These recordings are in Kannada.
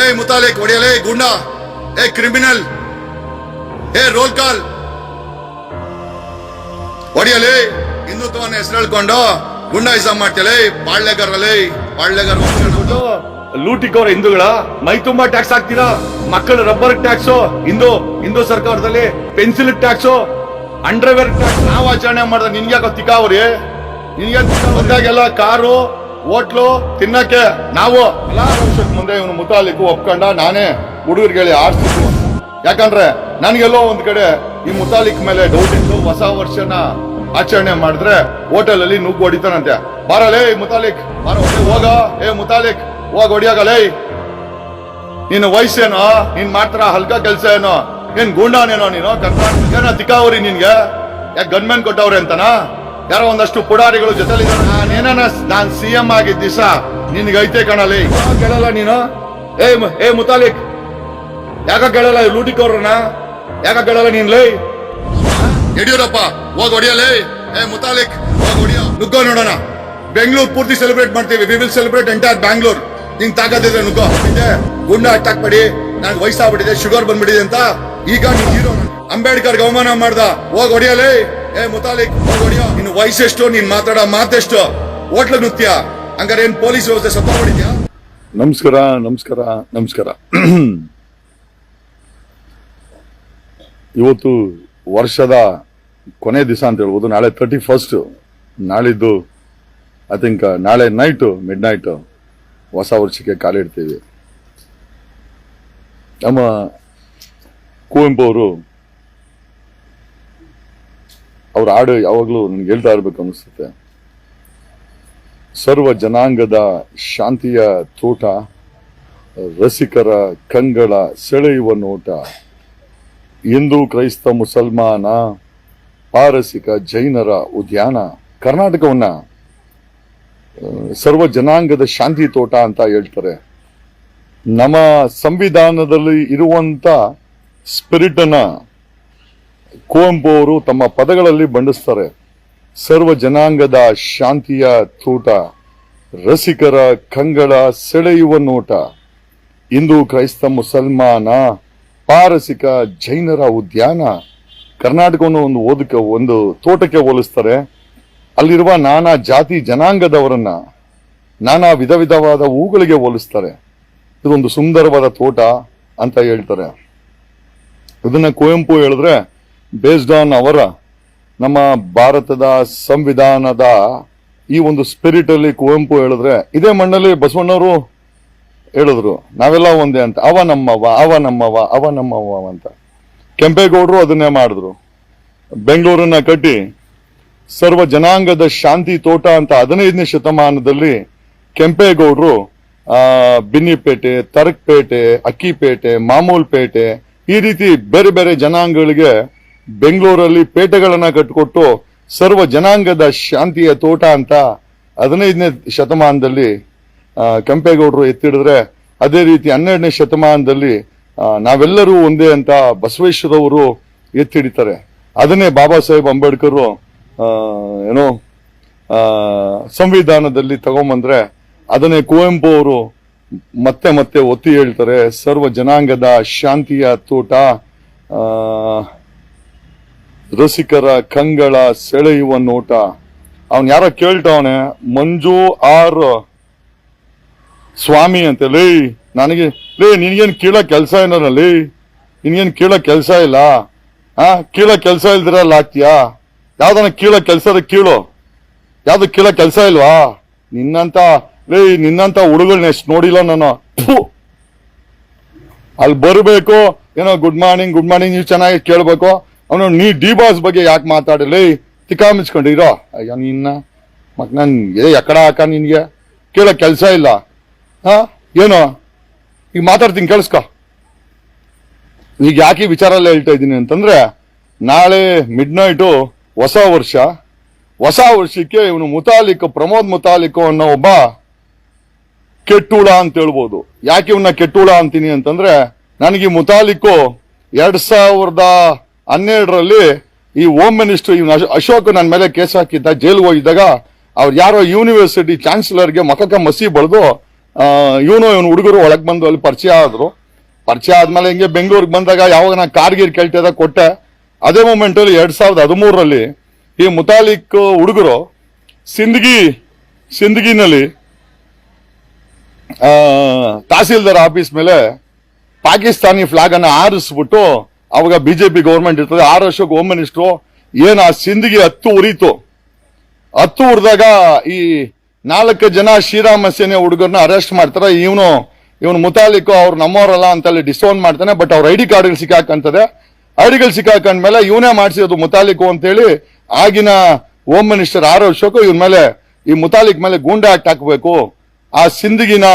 ಏ ಮುತಾಲಿಕ್ ಹೊಡಿಯಲೇ ಗುಂಡ. ಏ ಕ್ರಿಮಿನಲ್. ಏ ರೋಲ್ ಕಾಲ್ ಹೊಡಿಯಲೇ ಹಿಂದುತ್ವನ ಹೆಸರು ಹೇಳ್ಕೊಂಡು ಗುಂಡಾಯಿಸ ಮಾಡ್ತಲೇ ಪಾಳ್ಯಗಾರಲ್ಲಿ ಪಾಳ್ಯಗಾರ ಲೂಟಿಕೋರ ಹಿಂದೂಗಳ, ಮೈ ತುಂಬಾ ಟ್ಯಾಕ್ಸ್ ಹಾಕ್ತೀರಾ? ಮಕ್ಕಳ ರಬ್ಬರ್ ಟ್ಯಾಕ್ಸ್ ಹಿಂದೂ ಹಿಂದೂ ಸರ್ಕಾರದಲ್ಲಿ ಪೆನ್ಸಿಲ್ ಟ್ಯಾಕ್ಸ್ ಅಂಡರ್ವೇರ್ ಟ್ಯಾಕ್ಸ್ ನಾವು ಆಚರಣೆ ಮಾಡಿದ್ರೆ ನಿನ್ಗೆ ಯಾಕೋ ತಿಕ್ಕಾವ್ರಿ? ನಿನ್ಗೆ ಬಂದಾಗೆಲ್ಲ ಕಾರು ಹೋಟ್ಲು ತಿನ್ನಕ್ಕೆ ನಾವು ಎಲ್ಲಾ ವರ್ಷಕ್ಕೆ ಮುಂದೆ ಇವನು ಮುತಾಲಿಕ್ ಒಪ್ಕೊಂಡ ನಾನೇ ಹುಡುಗರಿಗೆ ಹೇಳಿ ಆಡ್ಸಿದ್ರು ಯಾಕಂದ್ರೆ ನನಗೆಲ್ಲೋ ಒಂದ್ ಕಡೆ ಈ ಮುತಾಲಿಕ್ ಮೇಲೆ ಡೌಟ್ ಇತ್ತು ಹೊಸ ವರ್ಷನ ಆಚರಣೆ ಮಾಡಿದ್ರೆ ಹೋಟೆಲ್ ಅಲ್ಲಿ ನುಗ್ಗು ಹೊಡಿತಾನಂತೆ. ಬಾರಲೇ ಮುತಾಲಿಕ್. ಬಾರ ಹೋಗ. ಏ, ಮುತಾಲಿಕ್, ಹೋಗ ಹೊಡಿಯಾಗಲೇ ನಿನ್ನ ವಯಸ್ಸೇನೋ, ನೀನ್ ಮಾತ್ರ ಹಲ್ಕ ಕೆಲ್ಸ ಏನೋ ಏನ್ ಗೂಂಡಾನೇನೋ ನೀನು? ಕರ್ನಾಟಕ ಏನೋ ತಿಕ್ಕಾವ್ರಿ ನಿನ್ಗೆ? ಯಾಕೆ ಗನ್ಮೆನ್ ಕೊಟ್ಟವ್ರೆ ಅಂತನಾ? ಯಾರೋ ಒಂದಷ್ಟು ಪುಡಾರಿಗಳು ಜೊತೆಲಿ ನಾನೇನ ನಾನ್ ಸಿ ಎಂ ಆಗಿದ್ದ ದಿವಸ ನಿನ್ಗೆ ಐತೆ ಕಣಲಿ ಕೇಳಲ್ಲ ನೀನು? ಏ ಏ ಮುತಾಲಿಕ್. ಯಾಕ ಕೇಳಲ್ಲ ಲೂಟಿಕೋರ್ರನ್ನ? ಯಾಕ ಕೇಳಲ್ಲ ನೀನ್ ಲೈ? ಯಡಿಯೂರಪ್ಪ, ಹೋಗ್ ಹೊಡಿಯಲೇ ಏ ಮುತಾಲಿಕ್, ಹೋಗ್ ಹೊಡಿಯ. ನುಗ್ಗೋ ನೋಡೋಣ. ಬೆಂಗಳೂರು ಪೂರ್ತಿ ಸೆಲೆಬ್ರೇಟ್ ಮಾಡ್ತೀವಿ. We will celebrate entire Bangalore ನಿಂಗ್ ತಾಕತ್ತಿದ್ರೆ ನುಗ್ಗೋ. ಗುಂಡ ಅಟ್ಯಾಕ್ ಮಾಡಿ ನನಗೆ ವಯಸ್ಸಾಗ್ಬಿಟ್ಟಿದೆ ಶುಗರ್ ಬಂದ್ಬಿಟ್ಟಿದೆ ಅಂತ ಈಗ ನೀನು ಹೀರೋ ಅಂಬೇಡ್ಕರ್ ಅವಮಾನ ಮಾಡ್ದ. ಹೋಗ್ ಹೊಡಿಯಲೇ ಏ ಮುತಾಲಿಕ್ ಹೊಡಿಯೋ. ನಿನ್ ವಯಸ್ಸೆಷ್ಟು, ನೀನ್ ಮಾತಾಡೋ ಮಾತೆಷ್ಟು. ಹೋಟ್ಲ ನೃತ್ಯ. ಹಂಗಾರೆ ಏನ್ ಪೊಲೀಸ್ ವ್ಯವಸ್ಥೆ ಸತ್ತ ಹೊಡಿದ್ಯಾ ನಮಸ್ಕಾರ ನಮಸ್ಕಾರ ನಮಸ್ಕಾರ. ಇವತ್ತು ವರ್ಷದ ಕೊನೆ ದಿವಸ ಅಂತ ಹೇಳ್ಬೋದು. ನಾಳೆ ತರ್ಟಿ ಫಸ್ಟ್ ನಾಳಿದ್ದು ಐ ಥಿಂಕ್ ನಾಳೆ ನೈಟು ಮಿಡ್ ನೈಟು ಹೊಸ ವರ್ಷಕ್ಕೆ ಕಾಲಿಡ್ತೀವಿ ನಮ್ಮ ಕುವೆಂಪು ಅವರು ಅವ್ರ ಹಾಡು ಯಾವಾಗಲೂ ನನಗೆ ಹೇಳ್ತಾ ಇರ್ಬೇಕು ಅನಿಸುತ್ತೆ ಸರ್ವ ಜನಾಂಗದ ಶಾಂತಿಯ ತೋಟ, ರಸಿಕರ ಕಂಗಳ ಸೆಳೆಯುವ ನೋಟ. ಹಿಂದೂ, ಕ್ರೈಸ್ತ, ಮುಸಲ್ಮಾನ, ಪಾರಸಿಕ, ಜೈನರ ಉದ್ಯಾನ, ಕರ್ನಾಟಕವನ್ನ ಸರ್ವ ಜನಾಂಗದ ಶಾಂತಿ ತೋಟ ಅಂತ ಹೇಳ್ತಾರೆ. ನಮ್ಮ ಸಂವಿಧಾನದಲ್ಲಿ ಇರುವಂತ ಸ್ಪಿರಿಟ್ ಅನ್ನ ಕುವೆಂಪು ಅವರು ತಮ್ಮ ಪದಗಳಲ್ಲಿ ಬಂಡಿಸ್ತಾರೆ. ಸರ್ವ ಜನಾಂಗದ ಶಾಂತಿಯ ತೋಟ ರಸಿಕರ ಕಂಗಳ ಸೆಳೆಯುವ ನೋಟ. ಹಿಂದೂ ಕ್ರೈಸ್ತ ಮುಸಲ್ಮಾನ ಪಾರಸಿಕ ಜೈನರ ಉದ್ಯಾನ. ಕರ್ನಾಟಕವನ್ನು ಒಂದು ಓದಕ್ಕೆ ಒಂದು ತೋಟಕ್ಕೆ ಹೋಲಿಸ್ತಾರೆ. ಅಲ್ಲಿರುವ ನಾನಾ ಜಾತಿ ಜನಾಂಗದವರನ್ನ ನಾನಾ ವಿಧ ವಿಧವಾದ ಹೂಗಳಿಗೆ ಹೋಲಿಸ್ತಾರೆ. ಇದೊಂದು ಸುಂದರವಾದ ತೋಟ ಅಂತ ಹೇಳ್ತಾರೆ. ಇದನ್ನ ಕುವೆಂಪು ಹೇಳಿದ್ರೆ ಬೇಸ್ಡ್ ಆನ್ ಅವರ, ನಮ್ಮ ಭಾರತದ ಸಂವಿಧಾನದ ಈ ಒಂದು ಸ್ಪಿರಿಟ್ ಅಲ್ಲಿ ಕುವೆಂಪು ಹೇಳಿದ್ರೆ, ಇದೇ ಮಣ್ಣಲ್ಲಿ ಬಸವಣ್ಣವರು ಹೇಳಿದ್ರು, ನಾವೆಲ್ಲ ಒಂದೇ ಅಂತ, ಅವ ನಮ್ಮವ ಅವ ನಮ್ಮವ ಅವ ನಮ್ಮವ ಅಂತ. ಕೆಂಪೇಗೌಡರು ಅದನ್ನೇ ಮಾಡಿದ್ರು. ಬೆಂಗಳೂರನ್ನ ಕಟ್ಟಿ, ಸರ್ವ ಜನಾಂಗದ ಶಾಂತಿ ತೋಟ ಅಂತ ಹದಿನೈದನೇ ಶತಮಾನದಲ್ಲಿ ಕೆಂಪೇಗೌಡರು ಬಿನ್ನಿಪೇಟೆ, ತರಕ್ಪೇಟೆ, ಅಕ್ಕಿಪೇಟೆ, ಮಾಮೂಲ್ಪೇಟೆ, ಈ ರೀತಿ ಬೇರೆ ಬೇರೆ ಜನಾಂಗಗಳಿಗೆ ಬೆಂಗಳೂರಲ್ಲಿ ಪೇಟೆಗಳನ್ನು ಕಟ್ಟಿಕೊಟ್ಟು ಸರ್ವ ಜನಾಂಗದ ಶಾಂತಿಯ ತೋಟ ಅಂತ ಹದಿನೈದನೇ ಶತಮಾನದಲ್ಲಿ ಕೆಂಪೇಗೌಡರು ಎತ್ತಿಡಿದ್ರೆ ಅದೇ ರೀತಿ ಹನ್ನೆರಡನೇ ಶತಮಾನದಲ್ಲಿ ನಾವೆಲ್ಲರೂ ಒಂದೇ ಅಂತ ಬಸವೇಶ್ವರವರು ಎತ್ತಿಡಿತಾರೆ. ಅದನ್ನೇ ಬಾಬಾ ಸಾಹೇಬ್ ಅಂಬೇಡ್ಕರ್ ಏನೋ ಸಂವಿಧಾನದಲ್ಲಿ ತಗೊಂಬಂದ್ರೆ ಅದನ್ನೇ ಕುವೆಂಪು ಅವರು ಮತ್ತೆ ಮತ್ತೆ ಒತ್ತಿ ಹೇಳ್ತಾರೆ ಸರ್ವ ಜನಾಂಗದ ಶಾಂತಿಯ ತೋಟ ಆ, ರಸಿಕರ ಕಂಗಳ ಸೆಳೆಯುವ ನೋಟ. ಅವನ್ ಯಾರೋ ಕೇಳ್ತಾವನೆ, ಮಂಜು ಆರ್ ಸ್ವಾಮಿ ಅಂತ. ಲೇ, ನನಗೆ, ಲೇ, ನಿನ್ಗೇನ್ ಕೀಳ ಕೆಲಸ ಏನಲ್ಲ ಲೇ, ನಿನ್ಗೇನ್ ಕೀಳ ಕೆಲಸ ಇಲ್ಲ? ಆ, ಕೀಳ ಕೆಲಸ ಇಲ್ದಿರಲ್ಲ ಆಗ್ತೀಯಾ ಯಾವ್ದನ ಕೀಳ ಕೆಲಸದ ಕೀಳು. ಯಾವ್ದು ಕೀಳ ಕೆಲಸ ಇಲ್ವಾ? ನಿನ್ನಂತ, ಲೇ, ನಿನ್ನಂತ ಹುಡುಗಳನ್ನ ಎಷ್ಟು ನೋಡಿಲ್ಲ ನಾನು. ಅಲ್ಲಿ ಬರಬೇಕು, ಏನೋ ಗುಡ್ ಮಾರ್ನಿಂಗ್ ಗುಡ್ ಮಾರ್ನಿಂಗ್ ನೀವು ಚೆನ್ನಾಗಿ ಕೇಳ್ಬೇಕು. ಅವನು, ನೀ ಡಿ ಬಾಸ್ ಬಗ್ಗೆ ಯಾಕೆ ಮಾತಾಡಲಿ ತಿಕ್ಕಾ ಇರೋ ಅಯ್ಯ, ನಿನ್ನ ಮತ್ ನಾನು ಏ ಎಕಡ ಹಾಕ ನಿನಗೆ? ಕೇಳೋ ಕೆಲಸ ಇಲ್ಲ. ಹಾ, ಏನು? ಈಗ ಮಾತಾಡ್ತೀನಿ, ಕೇಳಿಸ್ಕೊ. ಈಗ ಯಾಕೆ ವಿಚಾರ ಎಲ್ಲ ಹೇಳ್ತಾ ಇದ್ದೀನಿ ಅಂತಂದ್ರೆ, ನಾಳೆ ಮಿಡ್ ನೈಟು ಹೊಸ ವರ್ಷ. ಹೊಸ ವರ್ಷಕ್ಕೆ ಇವನು ಮುತಾಲಿಕ್, ಪ್ರಮೋದ್ ಮುತಾಲಿಕ್ ಅನ್ನೋ ಒಬ್ಬ ಕೆಟ್ಟುಳ ಅಂತ ಹೇಳ್ಬೋದು. ಯಾಕೆ ಇವನ್ನ ಕೆಟ್ಟುಳ ಅಂತೀನಿ ಅಂತಂದ್ರೆ, ನನಗೆ ಈ ಮುತಾಲಿಕ್ಕು ಎರಡ್ ಸಾವಿರದ ಹನ್ನೆರಡರಲ್ಲಿ ಈ ಹೋಮ್ ಮಿನಿಸ್ಟರ್ ಇವನು ಅಶೋಕ್ ನನ್ನ ಮೇಲೆ ಕೇಸ್ ಹಾಕಿದ್ದ, ಜೈಲ್ಗೆ ಹೋಗಿದ್ದಾಗ ಅವ್ರು ಯಾರೋ ಯೂನಿವರ್ಸಿಟಿ ಚಾನ್ಸಲರ್ಗೆ ಮಖಕ್ಕೆ ಮಸಿ ಬಳ್ದು ಇವನು ಇವನು ಹುಡುಗರು ಒಳಗೆ ಬಂದು ಅಲ್ಲಿ ಪರಿಚಯ ಆದರು. ಪರಿಚಯ ಆದ್ಮೇಲೆ ಹಿಂಗೆ ಬೆಂಗಳೂರಿಗೆ ಬಂದಾಗ ಯಾವಾಗ ನಾನು ಕಾರ್ಗಿರ್ ಕೇಳ್ತಿದ್ದ ಕೊಟ್ಟೆ, ಅದೇ ಮೂಮೆಂಟಲ್ಲಿ ಎರಡು ಸಾವಿರದ ಹದಿಮೂರರಲ್ಲಿ ಈ ಮುತಾಲಿಕ್ ಹುಡುಗರು ಸಿಂದಗಿ, ಸಿಂದಗಿನಲ್ಲಿ ತಹಸೀಲ್ದಾರ್ ಆಫೀಸ್ ಮೇಲೆ ಪಾಕಿಸ್ತಾನಿ ಫ್ಲಾಗನ್ನು ಆರಿಸ್ಬಿಟ್ಟು ಅವಾಗ ಬಿಜೆಪಿ ಗೌರ್ಮೆಂಟ್ ಇರ್ತದೆ. ಆರು ವರ್ಷಕ್ಕೆ ಹೋಮ್ ಮಿನಿಸ್ಟ್ರು ಏನು ಆ ಸಿಂಧಿಗೆ ಹತ್ತು ಉರಿತು. ಹತ್ತು ಉರಿದಾಗ ಈ ನಾಲ್ಕು ಜನ ಶ್ರೀರಾಮ ಸೇನೆ ಹುಡುಗರನ್ನ ಅರೆಸ್ಟ್ ಮಾಡ್ತಾರೆ. ಇವನು ಇವನು ಮುತಾಲಿಕ್ ಅವ್ರು ನಮ್ಮವರಲ್ಲ ಅಂತೇಳಿ ಡಿಸ್ಕೌಂಟ್ ಮಾಡ್ತಾನೆ. ಬಟ್ ಅವ್ರ ಐ ಡಿ ಕಾರ್ಡ್ಗಳು ಸಿಕ್ಕಾಕಂತದೆ. ಐ ಡಿಗಳು ಸಿಕ್ಕಾಕೊಂಡ್ಮೇಲೆ ಇವನೇ ಮಾಡಿಸಿರೋದು ಮುತಾಲಿಕು ಅಂತೇಳಿ ಆಗಿನ ಹೋಮ್ ಮಿನಿಸ್ಟರ್ ಆರ್ ವರ್ಷಕ್ಕೂ ಇವ್ರ ಮೇಲೆ, ಈ ಮುತಾಲಿಕ್ ಮೇಲೆ ಗೂಂಡಾ ಆಕ್ಟ್ ಹಾಕಬೇಕು. ಆ ಸಿಂಧಿಗಿನ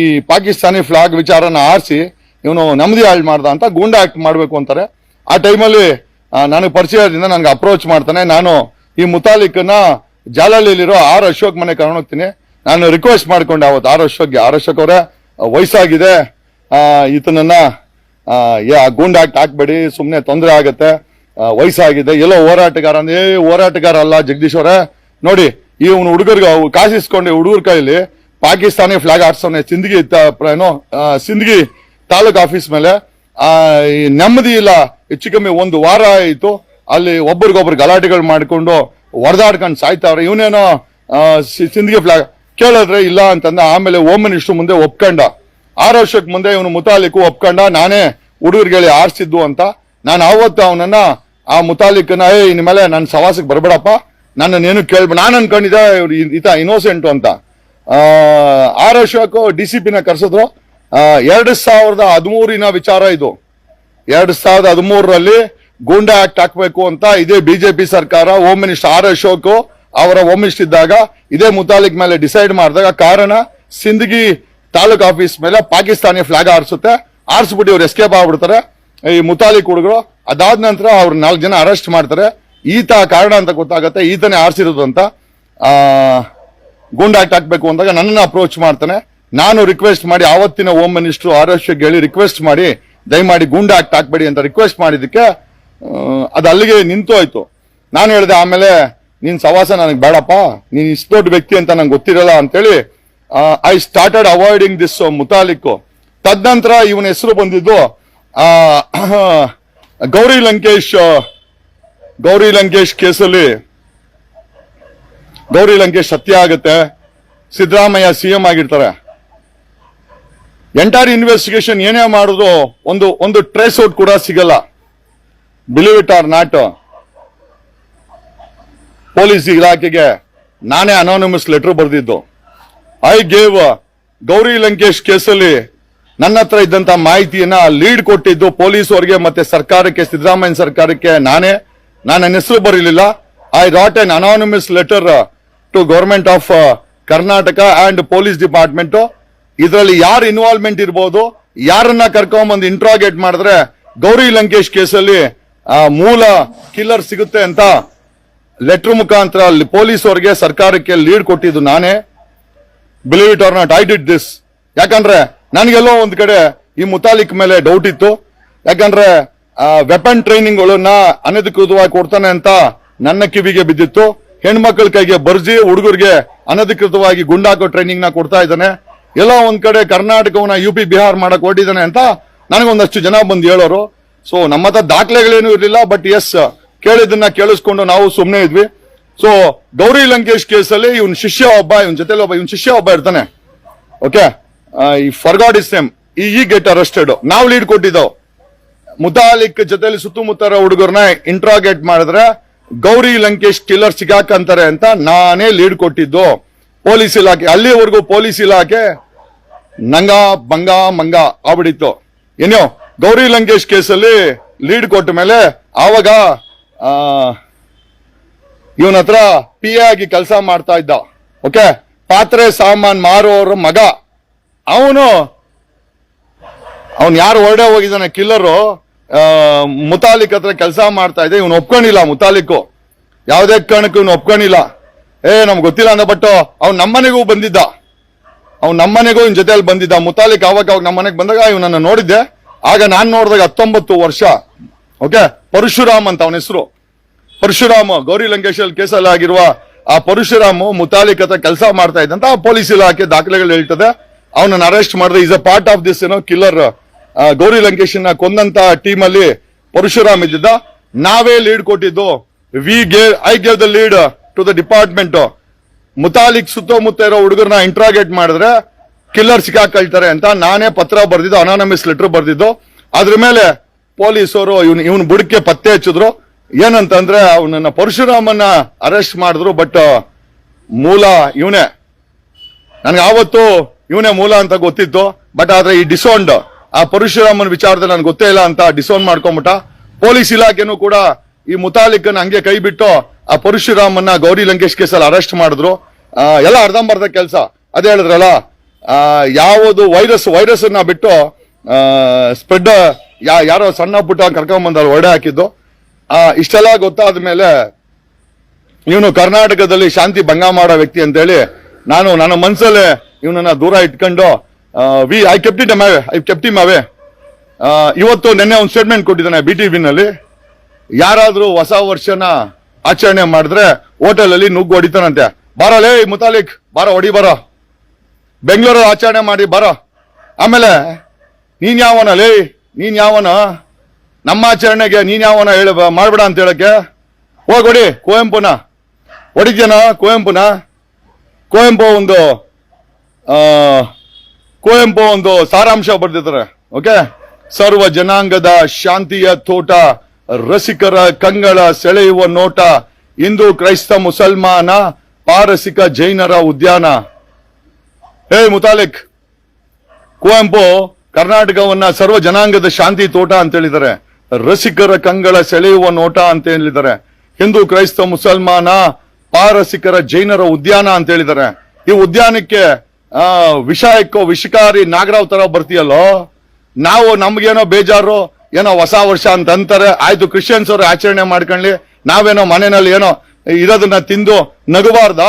ಈ ಪಾಕಿಸ್ತಾನಿ ಫ್ಲಾಗ್ ವಿಚಾರನ ಆರಿಸಿ ಇವನು ನೆಮ್ಮದಿ ಹಾಳು ಮಾಡ್ದ ಅಂತ ಗೂಂಡ ಆಕ್ಟ್ ಮಾಡಬೇಕು ಅಂತಾರೆ. ಆ ಟೈಮಲ್ಲಿ ನನಗೆ ಪರಿಚಯದಿಂದ ನನಗೆ ಅಪ್ರೋಚ್ ಮಾಡ್ತಾನೆ. ನಾನು ಈ ಮುತಾಲಿಕ್ನ ಜಾಲಹಳ್ಳಿಲಿರೋ ಆರ್ ಅಶೋಕ್ ಮನೆ ಕರ್ಕೊಂಡು ಹೋಗ್ತೀನಿ ನಾನು ರಿಕ್ವೆಸ್ಟ್ ಮಾಡ್ಕೊಂಡೆ ಅವತ್ತು ಆರ್ ಅಶೋಕ್ಗೆ. ಆರ್ ಅಶೋಕ್ ಅವರೇ ವಯಸ್ಸಾಗಿದೆ. ಈತನನ್ನ ಯಾ ಗೂಂಡ ಆಕ್ಟ್ ಹಾಕ್ಬೇಡಿ ಸುಮ್ಮನೆ ತೊಂದರೆ ಆಗುತ್ತೆ. ವಯಸ್ಸಾಗಿದೆ. ಎಲ್ಲೋ ಹೋರಾಟಗಾರ ಏ, ಹೋರಾಟಗಾರ ಅಲ್ಲ ಜಗದೀಶ್ ಅವರೇ. ನೋಡಿ, ಇವನು ಹುಡುಗರಿಗೆ ಕಾಸಿಸ್ಕೊಂಡು ಹುಡುಗರ ಕೈಲಿ ಪಾಕಿಸ್ತಾನಿ ಫ್ಲಾಗ್ ಆಡ್ಸೋನೆ ಸಿಂದಗಿ ಇತ್ತ, ಏನೋ ಸಿಂದಗಿ ತಾಲೂಕ್ ಆಫೀಸ್ ಮೇಲೆ ನೆಮ್ಮದಿ ಇಲ್ಲ. ಹೆಚ್ಚು ಕಮ್ಮಿ ಒಂದು ವಾರ ಆಯಿತು. ಅಲ್ಲಿ ಒಬ್ರಿಗೊಬ್ರು ಗಲಾಟೆಗಳು ಮಾಡಿಕೊಂಡು ಹೊಡೆದಾಡ್ಕೊಂಡು ಸಾಯ್ತಾವ್ರೆ. ಇವನೇನೋ ಸಿಂದಿಗೆ ಫ್ಲಾಗ್ ಕೇಳಿದ್ರೆ ಇಲ್ಲ ಅಂತಂದ, ಆಮೇಲೆ ಓಮ್ ಮಿನಿಸ್ಟರ್ ಮುಂದೆ ಒಪ್ಕೊಂಡ. ಆರು ವರ್ಷಕ್ಕೆ ಮುಂದೆ ಇವನು ಮುತಾಲಿಕು ಒಪ್ಕೊಂಡ. ನಾನೇ ಹುಡುಗರಿಗೆ ಆರಿಸಿದ್ದು ಅಂತ. ನಾನು ಆವತ್ತು ಅವನನ್ನ ಆ ಮುತಾಲಿಕನ ಏ ಇನ್ ಮೇಲೆ ನನ್ನ ಸವಾಸಕ್ಕೆ ಬರಬೇಡಪ್ಪ. ನನ್ನನ್ನೇನು ಕೇಳ್ಬೇಡ ನಾನು ಅನ್ಕೊಂಡಿದ್ದೆ, ಇವ್ರು ಈತ ಇನ್ನೋಸೆಂಟು ಅಂತ. ಆರ್ ಅಶೋಕ್ ಡಿ ಸಿ ಪಿನ ಕರೆಸಿದ್ರು. ಎರಡು ಸಾವಿರದ ಹದಿಮೂರಿನ ವಿಚಾರ ಇದು. ಎರಡು ಸಾವಿರದ ಹದಿಮೂರರಲ್ಲಿ ಗೂಂಡಾ ಆಕ್ಟ್ ಹಾಕಬೇಕು ಅಂತ ಇದೇ ಬಿಜೆಪಿ ಸರ್ಕಾರ ಹೋಮ್ ಮಿನಿಸ್ಟರ್ ಆರ್ ಅಶೋಕ್ ಅವರ ಹೋಮ್ ಮಿನಿಸ್ಟರ್ ಇದ್ದಾಗ ಇದೇ ಮುತಾಲಿಕ್ ಮೇಲೆ ಡಿಸೈಡ್ ಮಾಡಿದಾಗ ಕಾರಣ ಸಿಂದಗಿ ತಾಲೂಕ್ ಆಫೀಸ್ ಮೇಲೆ ಪಾಕಿಸ್ತಾನಿ ಫ್ಲಾಗ್ ಆರಿಸುತ್ತೆ ಆರಿಸ್ಬಿಟ್ಟು ಇವ್ರು ಎಸ್ಕೇಪ್ ಆಗ್ಬಿಡ್ತಾರೆ. ಈ ಮುತಾಲಿಕ್ ಹುಡುಗರು, ಅದಾದ ನಂತರ ಅವ್ರು ನಾಲ್ಕು ಜನ ಅರೆಸ್ಟ್ ಮಾಡ್ತಾರೆ. ಈತ ಕಾರಣ ಅಂತ ಗೊತ್ತಾಗತ್ತೆ, ಈತನೇ ಆರಿಸಿರೋದು ಅಂತ. ಗೂಂಡಾ ಆಕ್ಟ್ ಹಾಕ್ಬೇಕು ಅಂದಾಗ ನನ್ನನ್ನು ಅಪ್ರೋಚ್ ಮಾಡ್ತಾನೆ. ನಾನು ರಿಕ್ವೆಸ್ಟ್ ಮಾಡಿ ಆವತ್ತಿನ home minister R S request ಮಾಡಿ, ದಯಮಾಡಿ ಗೂಂಡಾ ಆಕ್ಟ್ ಹಾಕ್ಬೇಡಿ ಅಂತ ರಿಕ್ವೆಸ್ಟ್ ಮಾಡಿದ್ದಕ್ಕೆ ಅದು ಅಲ್ಲಿಗೆ ನಿಂತು ಹೋಯ್ತು. ನಾನು ಹೇಳಿದೆ, ಆಮೇಲೆ ನಿನ್ ಸವಾಸ ನನಗೆ ಬೇಡಪ್ಪ, ನೀನು ಇಷ್ಟು ದೊಡ್ಡ ವ್ಯಕ್ತಿ ಅಂತ ನಂಗೆ ಗೊತ್ತಿರಲ್ಲ ಅಂತೇಳಿ I started avoiding this Muthalik. ತದನಂತರ ಇವನ ಹೆಸರು ಬಂದಿದ್ದು ಗೌರಿ ಲಂಕೇಶ್ ಗೌರಿ ಲಂಕೇಶ್ ಕೇಸಲ್ಲಿ. ಗೌರಿ ಲಂಕೇಶ್ ಸತ್ಯ ಆಗುತ್ತೆ, ಸಿದ್ದರಾಮಯ್ಯ ಸಿಎಂ ಆಗಿರ್ತಾರೆ. ಎಂಟೈರ್ ಇನ್ವೆಸ್ಟಿಗೇಷನ್ ಏನೇ ಮಾಡುದು ಒಂದು ಒಂದು ಟ್ರೇಸ್ ಔಟ್ ಕೂಡ ಸಿಗಲ್ಲ. Believe it or not police ಇಲಾಖೆಗೆ ನಾನೇ ಅನಾನಿಮಸ್ ಲೆಟರ್ ಬರೆದಿದ್ದು. ಐ ಗೇವ್ ಗೌರಿ ಲಂಕೇಶ್ ಕೇಸಲ್ಲಿ ನನ್ನ ಹತ್ರ ಇದ್ದಂತ ಮಾಹಿತಿಯನ್ನ ಲೀಡ್ ಕೊಟ್ಟಿದ್ದು ಪೊಲೀಸ್ ಅವರಿಗೆ ಮತ್ತೆ ಸರ್ಕಾರಕ್ಕೆ, ಸಿದ್ದರಾಮಯ್ಯ ಸರ್ಕಾರಕ್ಕೆ ನಾನೇ. ನಾನು ನನ್ನ ಹೆಸರು ಬರೀಲಿಲ್ಲ. I wrote an anonymous letter to government of Karnataka and police department ಇದರಲ್ಲಿ ಯಾರು ಇನ್ವಾಲ್ವ್ಮೆಂಟ್ ಇರ್ಬೋದು, ಯಾರನ್ನ ಕರ್ಕೊಂಬಂದು ಇಂಟ್ರಾಗೇಟ್ ಮಾಡಿದ್ರೆ ಗೌರಿ ಲಂಕೇಶ್ ಕೇಸಲ್ಲಿ ಮೂಲ ಕಿಲ್ಲರ್ ಸಿಗುತ್ತೆ ಅಂತ ಲೆಟರ್ ಮುಖಾಂತರ ಅಲ್ಲಿ ಪೊಲೀಸ್ ಸರ್ಕಾರಕ್ಕೆ ಲೀಡ್ ಕೊಟ್ಟಿದ್ದು ನಾನೇ. Believe it or not I did this ಯಾಕಂದ್ರೆ ನನಗೆಲ್ಲೋ ಒಂದು ಕಡೆ ಈ ಮುತಾಲಿಕ್ ಮೇಲೆ ಡೌಟ್ ಇತ್ತು. ಯಾಕಂದ್ರೆ ವೆಪನ್ ಟ್ರೈನಿಂಗ್ಗಳನ್ನ ಅನಧಿಕೃತವಾಗಿ ಕೊಡ್ತಾನೆ ಅಂತ ನನ್ನ ಕಿವಿಗೆ ಬಿದ್ದಿತ್ತು. ಹೆಣ್ಮಕ್ಳ ಕೈಗೆ ಬರ್ಜಿ ಹುಡುಗರಿಗೆ ಅನಧಿಕೃತವಾಗಿ ಗುಂಡಾಕೋ ಟ್ರೈನಿಂಗ್ನ ಕೊಡ್ತಾ ಇದ್ದಾನೆ. ಎಲ್ಲೋ ಒಂದ್ ಕಡೆ ಕರ್ನಾಟಕವನ್ನ ಯು ಪಿ ಬಿಹಾರ್ ಮಾಡಕ್ ಹೊಟ್ಟಿದ್ದಾನೆ ಅಂತ ನನಗೊಂದಷ್ಟು ಜನ ಬಂದು ಹೇಳೋರು. ಸೊ ನಮ್ಮ ಹತ್ರ ದಾಖಲೆಗಳೇನು ಇರಲಿಲ್ಲ ಬಟ್ ಎಸ್ ಕೇಳಿದ್ದನ್ನ ಕೇಳಿಸ್ಕೊಂಡು ನಾವು ಸುಮ್ಮನೆ ಇದ್ವಿ. ಸೊ ಗೌರಿ ಲಂಕೇಶ್ ಕೇಸಲ್ಲಿ ಇವನ್ ಶಿಷ್ಯ ಒಬ್ಬ, ಇವನ್ ಜೊತೆಲಿ ಒಬ್ಬ, ಇವನ್ ಶಿಷ್ಯ ಒಬ್ಬ ಇರ್ತಾನೆ. ಓಕೆ ಈ ಫರ್ಗಾಡ್ ಇಸ್ ಸೇಮ್ ಈ ಗೆಟ್ ಅರೆಸ್ಟೆಡ್ ನಾವು ಲೀಡ್ ಕೊಟ್ಟಿದ್ದೆವು ಮುತಾಲಿಕ್ ಜೊತೆಲಿ ಸುತ್ತಮುತ್ತರ ಹುಡುಗರನ್ನ ಇಂಟ್ರಾಗೇಟ್ ಮಾಡಿದ್ರೆ, ಗೌರಿ ಲಂಕೇಶ್ ಕಿಲ್ಲರ್ ಸಿಗಾಕಂತಾರೆ ಅಂತ ನಾನೇ ಲೀಡ್ ಕೊಟ್ಟಿದ್ದು. ಪೊಲೀಸ್ ಇಲಾಖೆ, ಅಲ್ಲಿವರೆಗೂ ಪೊಲೀಸ್ ಇಲಾಖೆ ನಂಗ, ಬಂಗ, ಮಂಗ ಆಗ್ಬಿಡಿತ್ತು ಏನೋ ಗೌರಿ ಲಂಕೇಶ್ ಕೇಸಲ್ಲಿ ಲೀಡ್ ಕೊಟ್ಟ ಮೇಲೆ ಆವಾಗ ಇವನ ಹತ್ರ ಪಿ ಎ ಆಗಿ ಕೆಲಸ ಮಾಡ್ತಾ ಇದ್ದ. ಓಕೆ ಪಾತ್ರೆ, ಸಾಮಾನ್, ಮಾರೋರ, ಮಗ. ಅವನು, ಅವನ್ ಯಾರು ಹೊರಡೆ ಹೋಗಿದ್ದಾನೆ ಕಿಲ್ಲರು ಮುತಾಲಿಕ್ ಹತ್ರ ಕೆಲಸ ಮಾಡ್ತಾ ಇದ್ದೆ. ಇವನು ಒಪ್ಕೊಂಡಿಲ್ಲ ಮುತಾಲಿಕ್ ಯಾವುದೇ ಕಾರಣಕ್ಕೂ ಇವನು ಒಪ್ಕೊಂಡಿಲ್ಲ. ಏ, ನಮ್ಗೆ ಗೊತ್ತಿಲ್ಲ ಅಂದ ಬಟ್ ಅವ್ನು ನಮ್ಮನೆಗೂ ಬಂದಿದ್ದ. ಅವ್ನು ನಮ್ಮನೆಗೂ ಇವ್ನ ಜೊತೆಯಲ್ಲಿ ಬಂದಿದ್ದ. ಮುತಾಲಿಕ್ ಅವಾಗ ಅವಾಗ ನಮ್ಮನೆಗೆ ಬಂದಾಗ ಇವನನ್ನ ನೋಡಿದ್ದೆ. ಆಗ ನಾನು ನೋಡಿದಾಗ ಹತ್ತೊಂಬತ್ತು ವರ್ಷ. ಓಕೆ? ಪರಶುರಾಮ್ ಅಂತ ಅವನ ಹೆಸರು. ಪರಶುರಾಮ್, ಗೌರಿ ಲಂಕೇಶ್ ಕೇಸಲ್ಲಿ ಆಗಿರುವ ಆ ಪರಶುರಾಮು ಮುತಾಲಿಕ್ ಹತ್ರ ಕೆಲಸ ಮಾಡ್ತಾ ಇದ್ದಂತ ಪೊಲೀಸ್ ಇಲಾಖೆ ದಾಖಲೆಗಳು ಹೇಳ್ತದೆ. ಅವನನ್ನು ಅರೆಸ್ಟ್ ಮಾಡಿದ್ರೆ is a part of this ಏನೋ ಕಿಲ್ಲರ್ ಗೌರಿ ಲಂಕೇಶ್ ಕೊಂದಂತ ಟೀಮ್ ಅಲ್ಲಿ ಪರಶುರಾಮ್ ಇದ್ದಿದ್ದ. ನಾವೇ ಲೀಡ್ ಕೊಟ್ಟಿದ್ದು. We gave I gave the lead to the department Mutalik ಸುತ್ತಮುತ್ತ ಇರೋ ಹುಡುಗರನ್ನ ಇಂಟ್ರಾಗೇಟ್ ಮಾಡಿದ್ರೆ ಕಿಲ್ಲರ್ ಸಿಕ್ಕಾಕೊಳ್ತಾರೆ ಅಂತ ನಾನೇ ಪತ್ರ ಬರೆದಿದ್ದು ಅನಾನಮಿಸ್ ಲೆಟರ್ ಬರೆದಿದ್ದು. ಅದ್ರ ಮೇಲೆ ಪೊಲೀಸರು ಇವನ್ ಇವನ್ ಬುಡಕ್ಕೆ ಪತ್ತೆ ಹಚ್ಚಿದ್ರು. ಏನಂತಂದ್ರೆ ಅವನನ್ನ ಪರಶುರಾಮನ್ನ ಅರೆಸ್ಟ್ ಮಾಡಿದ್ರು ಬಟ್ ಮೂಲ ಇವನೇ. ನನಗೆ ಆವತ್ತು ಇವನೇ ಮೂಲ ಅಂತ ಗೊತ್ತಿತ್ತು ಬಟ್ ಆದ್ರೆ ಈ ಡಿಸೋನ್ಡ್ ಆ ಪರಶುರಾಮನ್ ವಿಚಾರದಲ್ಲಿ ನನ್ಗೆ ಗೊತ್ತೇ ಇಲ್ಲ ಅಂತ ಡಿಸೋನ್ ಮಾಡ್ಕೊಂಬಿಟ್ಟ. ಪೊಲೀಸ್ ಇಲಾಖೆನೂ ಕೂಡ ಈ ಮುತಾಲಿಕನ್ ಹಂಗೆ ಕೈ ಬಿಟ್ಟು ಆ ಪರಶುರಾಮನ್ನ ಗೌರಿ ಲಂಕೇಶ್ ಕೇಸಲ್ಲಿ ಅರೆಸ್ಟ್ ಮಾಡಿದ್ರು. ಎಲ್ಲ ಅರ್ಧಂಬರ್ಧ ಕೆಲಸ. ಅದೇ ಹೇಳಿದ್ರಲ್ಲ ಯಾವುದು ವೈರಸ್ ವೈರಸ್ ಬಿಟ್ಟು ಸ್ಪ್ರೆಡ್ ಯಾರೋ ಸಣ್ಣ ಪುಟ್ಟ ಕರ್ಕೊಂಡ್ ಬಂದಲ್ಲಿ ಹೊಡೆ ಹಾಕಿದ್ದು. ಇಷ್ಟೆಲ್ಲ ಗೊತ್ತಾದ ಮೇಲೆ ಇವನು ಕರ್ನಾಟಕದಲ್ಲಿ ಶಾಂತಿ ಭಂಗ ಮಾಡೋ ವ್ಯಕ್ತಿ ಅಂತೇಳಿ ನಾನು ನನ್ನ ಮನಸ್ಸಲ್ಲೇ ಇವನನ್ನ ದೂರ ಇಟ್ಕೊಂಡು we I kept it I kept it ಮಾವೆ ಇವತ್ತು ನಿನ್ನೆ ಒಂದು ಸ್ಟೇಟ್ಮೆಂಟ್ ಕೊಟ್ಟಿದ್ದಾನೆ ಬಿ ಟಿ ವಿನಲ್ಲಿ ಯಾರಾದರೂ ಹೊಸ ವರ್ಷನ ಆಚರಣೆ ಮಾಡಿದ್ರೆ ಹೋಟೆಲ್ ಅಲ್ಲಿ ನುಗ್ಗು ಹೊಡಿತಾನಂತೆ. ಬಾರ ಲೇ ಮುತಾಲಿಕ್, ಬಾರ, ಹೊಡಿ ಬಾರ. ಬೆಂಗಳೂರಲ್ಲಿ ಆಚರಣೆ ಮಾಡಿ, ಬಾರ. ಆಮೇಲೆ, ನೀನ್ ಯಾವನ ಲೇ, ನೀನ್ ಯಾವನ? ನಮ್ಮ ಆಚರಣೆಗೆ ನೀನ್ ಯಾವನ ಹೇಳ ಮಾಡ್ಬೇಡ ಅಂತ ಹೇಳಕ್ಕೆ? ಹೋಗೋಡಿ ಕುವೆಂಪುನ. ಹೊಡಿದ್ಯಾನ, ಕುವೆಂಪುನ? ಕುವೆಂಪು ಒಂದು ಕುವೆಂಪು ಒಂದು ಸಾರಾಂಶ ಬರ್ದಿದ್ದಾರೆ, ಓಕೆ? ಸರ್ವ ಜನಾಂಗದ ಶಾಂತಿಯ ತೋಟ. ರಸಿಕರ ಕಂಗಳ ಸೆಳೆಯುವ ನೋಟ, ಹಿಂದೂ ಕ್ರೈಸ್ತ ಮುಸಲ್ಮಾನ ಪಾರಸಿಕ ಜೈನರ ಉದ್ಯಾನ. ಹೇ ಮುತಾಲಿಕ್, ಕುವೆಂಪು ಕರ್ನಾಟಕವನ್ನ ಸರ್ವ ಜನಾಂಗದ ಶಾಂತಿ ತೋಟ ಅಂತ ಹೇಳಿದ್ದಾರೆ. ರಸಿಕರ ಕಂಗಳ ಸೆಳೆಯುವ ನೋಟ ಅಂತ ಹೇಳಿದ್ದಾರೆ. ಹಿಂದೂ ಕ್ರೈಸ್ತ ಮುಸಲ್ಮಾನ ಪಾರಸಿಕರ ಜೈನರ ಉದ್ಯಾನ ಅಂತ ಹೇಳಿದ್ದಾರೆ. ಈ ಉದ್ಯಾನಕ್ಕೆ, ಆ, ವಿಷಾಯಕ್ಕೋ ವಿಷಕಾರಿ ನಾಗರಾವ್ ತರ ಬರ್ತೀಯಲ್ಲೋ? ನಾವು ನಮ್ಗೇನೋ ಬೇಜಾರು? ಏನೋ ಹೊಸ ವರ್ಷ ಅಂತ ಅಂತಾರೆ ಆಯ್ತು ಕ್ರಿಶ್ಚಿಯನ್ಸ್ ಅವರು ಆಚರಣೆ ಮಾಡ್ಕೊಳ್ಳಿ, ನಾವೇನೋ ಮನೆಯಲ್ಲಿ ಏನೋ ಇರೋದನ್ನ ತಿಂದು ನಗಬಾರ್ದ?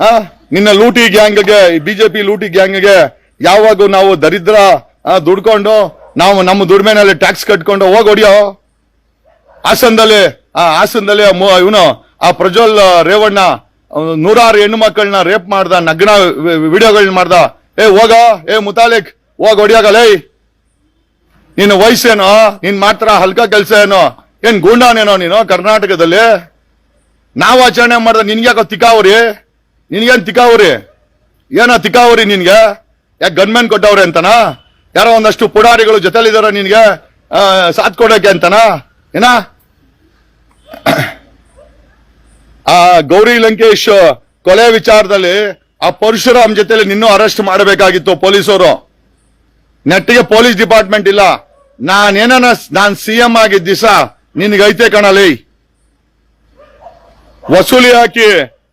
ಆ ನಿನ್ನ ಲೂಟಿ ಗ್ಯಾಂಗ್ಗೆ ಬಿಜೆಪಿ ಲೂಟಿ ಗ್ಯಾಂಗ್ಗೆ ಯಾವಾಗ ನಾವು ದರಿದ್ರ ದುಡ್ಕೊಂಡು, ನಾವು ನಮ್ಮ ದುಡಿಮೆನಲ್ಲಿ ಟ್ಯಾಕ್ಸ್ ಕಟ್ಕೊಂಡು ಹೋಗೋಡಿಯೋ? ಹಾಸನದಲ್ಲಿ, ಆ, ಹಾಸನದಲ್ಲಿ ಇವನು, ಆ ಪ್ರಜ್ವಲ್ ರೇವಣ್ಣ ನೂರಾರು ಹೆಣ್ಣು ಮಕ್ಕಳನ್ನ ರೇಪ್ ಮಾಡ್ದ, ನಗ್ನ ವಿಡಿಯೋಗಳನ್ನ ಮಾಡ್ದ. ಏ, ಹೋಗ, ಏ, ಮುತಾಲಿಕ್, ಹೋಗ್ ಹೊಡಿಯಾಗಲೇ. ನಿನ್ನ ವಯಸ್ಸೇನೋ, ನಿನ್ ಮಾತ್ರ ಹಲ್ಕ ಕೆಲಸ ಏನೋ ಏನ್ ಗೂಂಡಾನೇನೋ ನೀನು ಕರ್ನಾಟಕದಲ್ಲಿ? ನಾವು ಆಚರಣೆ ಮಾಡಿದ್ರೆ ನಿನ್ಗ್ಯಾಕೋ ತಿಕಾವರಿ? ನಿನ್ಗೇನ್ ತಿಕಾವರಿ? ಏನೋ ತಿಕಾವರಿ ನಿನ್ಗೆ? ಯಾಕೆ ಗನ್ಮೆನ್ ಕೊಟ್ಟವ್ರೆ ಅಂತನಾ? ಯಾರೋ ಒಂದಷ್ಟು ಪುಡಾರಿಗಳು ಜೊತೆಲಿದಾರ ನಿನ್ಗೆ ಸಾಥ್ ಕೊಡಕ್ಕೆ ಅಂತನಾ? ಏನ? ಆ, ಗೌರಿ ಲಂಕೇಶ್ ಕೊಲೆ ವಿಚಾರದಲ್ಲಿ ಆ ಪರಶುರಾಮ್ ಜೊತೆಲಿ ನಿನ್ನೂ ಅರೆಸ್ಟ್ ಮಾಡಬೇಕಾಗಿತ್ತು ಪೊಲೀಸರು. ನೆಟ್ಟಿಗೆ ಪೊಲೀಸ್ ಡಿಪಾರ್ಟ್ಮೆಂಟ್ ಇಲ್ಲ. ನಾನೇನ ನಾನ್ ಸಿಎಂ ಆಗಿದ್ದ ದಿವಸ ನಿನ್ಗೈತೆ ಕಣಲಿ ವಸೂಲಿ ಹಾಕಿ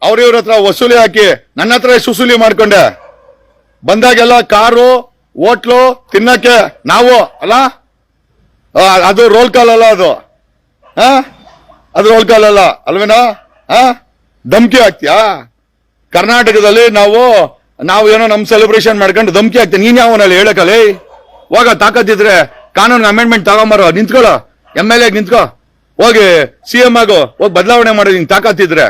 ಅವ್ರಿವ್ರ ಹತ್ರ ವಸೂಲಿ ಹಾಕಿ ನನ್ನ ಹತ್ರ ಸುಸೂಲಿ ಮಾಡ್ಕೊಂಡೆ. ಬಂದಾಗೆಲ್ಲ ಕಾರು, ಹೋಟ್ಲು ತಿನ್ನಕ್ಕೆ ನಾವು, ಅಲ್ಲ? ಅದು ರೋಲ್ ಕಾಲ್ ಅಲ್ಲ ಅದು? ಅದು ರೋಲ್ ಕಾಲ್ ಅಲ್ಲ, ಅಲ್ವೇನಾ? ಆ? ಧಮ್ಕಿ ಹಾಕ್ತೀಯಾ? ಕರ್ನಾಟಕದಲ್ಲಿ ನಾವು ನಾವು ಏನೋ ನಮ್ ಸೆಲೆಬ್ರೇಷನ್ ಮಾಡ್ಕೊಂಡು ಧಮ್ಕಿ ಹಾಕ್ತೀವಿ. ನೀನ್ ಯಾವನಲ್ಲಿ ಹೇಳಕಲ್ಲಿ ಹೋಗ ತಾಕತ್ತಿದ್ರೆ ಕಾನೂನು ಅಮೆಂಡ್ಮೆಂಟ್ ತಗೊಂಬರೋ, ನಿಂತ್ಕೊಳ್ಳೋ. ಎಂ ಎಲ್ ಎ ನಿಂತ್ಕೊ. ಹೋಗಿ ಸಿ ಎಂ ಆಗು, ಹೋಗಿ ಬದಲಾವಣೆ ಮಾಡಿ, ನಿಂಗೆ ತಾಕತ್ತಿದ್ರೆ.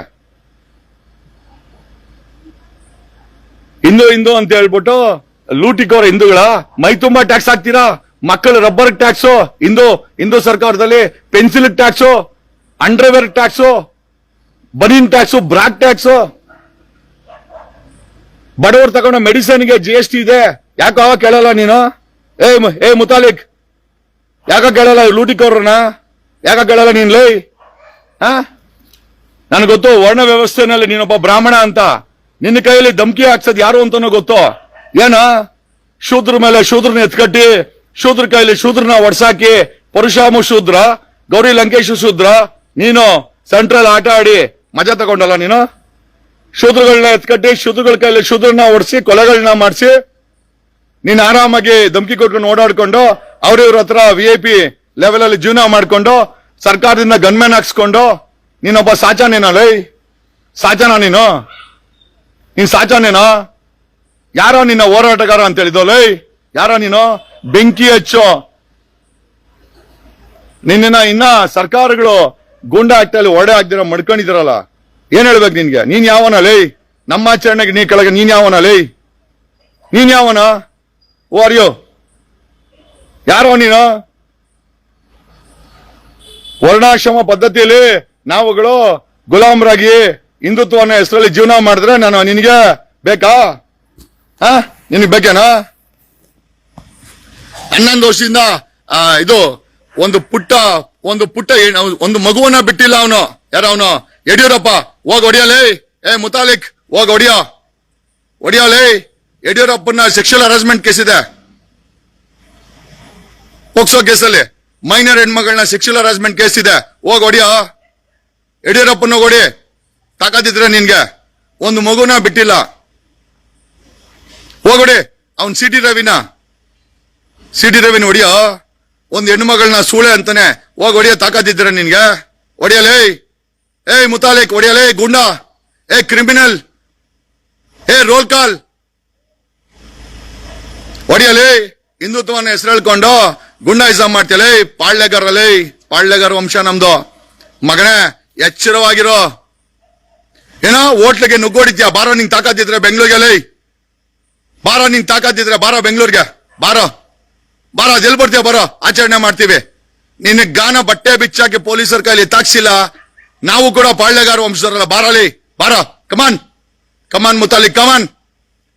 ಹಿಂದೂ ಹಿಂದೂ ಅಂತ ಹೇಳ್ಬಿಟ್ಟು, ಲೂಟಿಕೋರ ಹಿಂದೂಗಳ, ಮೈ ತುಂಬಾ ಟ್ಯಾಕ್ಸ್ ಹಾಕ್ತೀರಾ? ಮಕ್ಕಳು ರಬ್ಬರ್ ಟ್ಯಾಕ್ಸು ಹಿಂದೂ ಹಿಂದೂ ಸರ್ಕಾರದಲ್ಲಿ pencil tax underwear tax banian tax ಬ್ರಾಕ್ tax ಬಡವರು ತಗೊಂಡ ಮೆಡಿಸಿನ್ಗೆ ಜಿ ಎಸ್ ಟಿ ಇದೆ. ಯಾಕೋ ಕೇಳಲ್ಲ ನೀನು? ಏ ಏ ಮುತಾಲಿಕ್. ಯಾಕ ಕೇಳಲ್ಲ ಲೂಟಿಕೋರ್ರನ್ನ ಯಾಕ ಕೇಳಲ್ಲ ನೀನ್ ಲೈ? ಹಾ? ನನಗೆ ಗೊತ್ತು, ವರ್ಣ ವ್ಯವಸ್ಥೆನಲ್ಲಿ ನೀನೊಬ್ಬ ಬ್ರಾಹ್ಮಣ ಅಂತ. ನಿನ್ನ ಕೈಯಲ್ಲಿ ಧಮ್ಕಿ ಹಾಕ್ಸೋದು ಯಾರು ಅಂತಾನೂ ಗೊತ್ತು. ಏನ? ಶೂದ್ರ ಮೇಲೆ ಶೂದ್ರನ ಎತ್ಕಟ್ಟಿ, ಶೂದ್ರ ಕೈಯಲ್ಲಿ ಶೂದ್ರನ ಒಡ್ಸಾಕಿ, ಪರಶುರಾಮ ಶೂದ್ರ, ಗೌರಿ ಲಂಕೇಶ್ ಶೂದ್ರ, ನೀನು ಸೆಂಟ್ರಲ್ ಆಟ ಆಡಿ ಮಜಾ ತಗೊಂಡಲ್ಲ ನೀನು? ಶೂದ್ರಗಳನ್ನ ಎತ್ಕಟ್ಟಿ, ಶೂದ್ರಗಳ ಕೈಯಲ್ಲಿ ಶೂದ್ರನ ಒಡಿಸಿ ಕೊಲೆಗಳನ್ನ ಮಾಡಿಸಿ ನೀನ್ ಆರಾಮಾಗಿ ಧಮ್ಕಿ ಕೊಟ್ಕೊಂಡು ಓಡಾಡ್ಕೊಂಡು ಅವ್ರಿವ್ರ ಹತ್ರ ವಿ ಐ ಪಿ ಲೆವೆಲ್ ಅಲ್ಲಿ ಜೀವನ ಮಾಡ್ಕೊಂಡು ಸರ್ಕಾರದಿಂದ ಗನ್ಮೆನ್ ಹಾಕ್ಸ್ಕೊಂಡು ನೀನೊಬ್ಬ ಸಾಚಾನೇನ ಲೈ? ಸಾಚಾನ ನೀನು? ನೀನ್ ಸಾಚಾನೇನೋ? ಯಾರೋ ನಿನ್ನ ಹೋರಾಟಗಾರ ಅಂತ ಹೇಳಿದೋ ಲೈ? ಯಾರೋ ನೀನು? ಬೆಂಕಿ ಹಚ್ಚೋ. ನಿನ್ನ ಇನ್ನ ಸರ್ಕಾರಗಳು ಗೂಂಡಾ ಆಗ್ತಾ ಒಡೆ ಆಗ್ದಿರ ಮಡ್ಕೊಂಡಿದಿರಲ್ಲ, ಏನ್ ಹೇಳ್ಬೇಕು ನಿನ್ಗೆ? ನೀನ್ ಯಾವನ ಲೈ? ನಮ್ಮ ಆಚರಣೆಗೆ ನೀ ಕೆಳಗೆ ನೀನ್ ಯಾವನ ಲೈ? ನೀನ್ ಯಾವನ? ಓ ಅರಿಯೋ ಯಾರೋ ನೀನು? ವರ್ಣಾಶ್ರಮ ಪದ್ಧತಿಯಲ್ಲಿ ನಾವುಗಳು ಗುಲಾಮರಾಗಿ ಹಿಂದುತ್ವನ ಹೆಸರಲ್ಲಿ ಜೀವನ ಮಾಡಿದ್ರೆ ನಾನು ನಿನಗೆ ಬೇಕಾ? ಹಾ? ನಿನಗೆ ಬೇಕೇನಾ? ಹನ್ನೊಂದು ವರ್ಷದಿಂದ ಇದು, ಒಂದು ಪುಟ್ಟ ಒಂದು ಪುಟ್ಟ ಒಂದು ಮಗುವನ್ನ ಬಿಟ್ಟಿಲ್ಲ ಅವನು. ಯಾರು ಅವನು? ಯಡಿಯೂರಪ್ಪ. ಹೋಗ್ ಹೊಡಿಯಲೇ. ಏ, ಮುತಾಲಿಕ್, ಹೋಗ್ ಹೊಡಿಯ. ಹೊಡಿಯಲೇ. ಯಡಿಯೂರಪ್ಪನ ಸೆಕ್ಷುವಲ್ ಹರಾಸ್ಮೆಂಟ್ ಇದೆ. ಪೋಕ್ಸೋ ಕೇಸಲ್ಲಿ ಮೈನರ್ ಹೆಣ್ಮಗಳನ್ನ ಸೆಕ್ಷುವಲ್ ಹರಾಸ್ಮೆಂಟ್ ಕೇಸ್ ಇದೆ. ಹೋಗ್ ಹೊಡಿಯ. ಯಡಿಯೂರಪ್ಪನ ಹೊಡಿ. ತಾಕತ್ತಿದ್ರೆ ನಿನ್ಗೆ. ಒಂದು ಮಗುನ ಬಿಟ್ಟಿಲ್ಲ. ಹೋಗೊಡಿ ಅವನ್ ಸಿ ಟಿ ರವಿನ. ಸಿ ಟಿ ರವಿನ ಹೊಡಿಯೋ. ಒಂದು ಹೆಣ್ಮಗಳನ್ನ ಸೂಳೆ ಅಂತಾನೆ. ಹೋಗ್ ಹೊಡಿಯೋ, ತಾಕತ್ತಿದ್ರೆ ನಿನ್ಗೆ. ಹೊಡಿಯಲೇ. ಏಯ್ ಮುತಾಲಿಕ್, ಹೊಡಿಯಲೇ, ಗುಂಡ. ಏ ಕ್ರಿಮಿನಲ್ ಏ ರೋಲ್ ಕಾಲ್ ಹೊಡಿಯಲೇ ಹಿಂದುತ್ವನ ಹೆಸರು ಹೇಳ್ಕೊಂಡು ಗುಂಡಾಯಿಸಂ ಮಾಡ್ತೀಯಲೇ ಪಾಳ್ಯಗಾರಲೇ ಪಾಳ್ಯಗಾರ ವಂಶ ನಮ್ದು. ಮಗನೇ, ಎಚ್ಚರವಾಗಿರೋ. ಏನೋ, ಹೋಟ್ಲಿಗೆ ನುಗ್ಗೋಡಿದ್ಯಾ ಬಾರೋ, ನಿಂಗೆ ತಾಕತ್ತಿದ್ರೆ ಬೆಂಗಳೂರಿಗೆ ಅಲ್ಲಿ ಬಾರೋ, ನಿಂಗೆ ತಾಕತ್ತಿದ್ರೆ ಬಾರೋ ಬೆಂಗಳೂರಿಗೆ. ಬಾರೋ. ಬಾರೋ ಎಲ್ಲಿ ಬರ್ತೀಯ ಬಾರೋ, ಆಚರಣೆ ಮಾಡ್ತೀವಿ. ನಿನ್ನ ಗಾನ ಬಟ್ಟೆ ಬಿಚ್ಚಾಕಿ ಪೊಲೀಸರ ಕೈಲಿ ತಾಕ್ಸಿಲ್ಲ. ನಾವು ಕೂಡ ಪಾಳ್ಯಗಾರ ವಂಶರಲ್ಲ ಬಾರಲಿ ಬಾರೋ. ಕಮಾನ್ ಕಮಾನ್ ಮುತಾಲಿ ಕಮಾನ್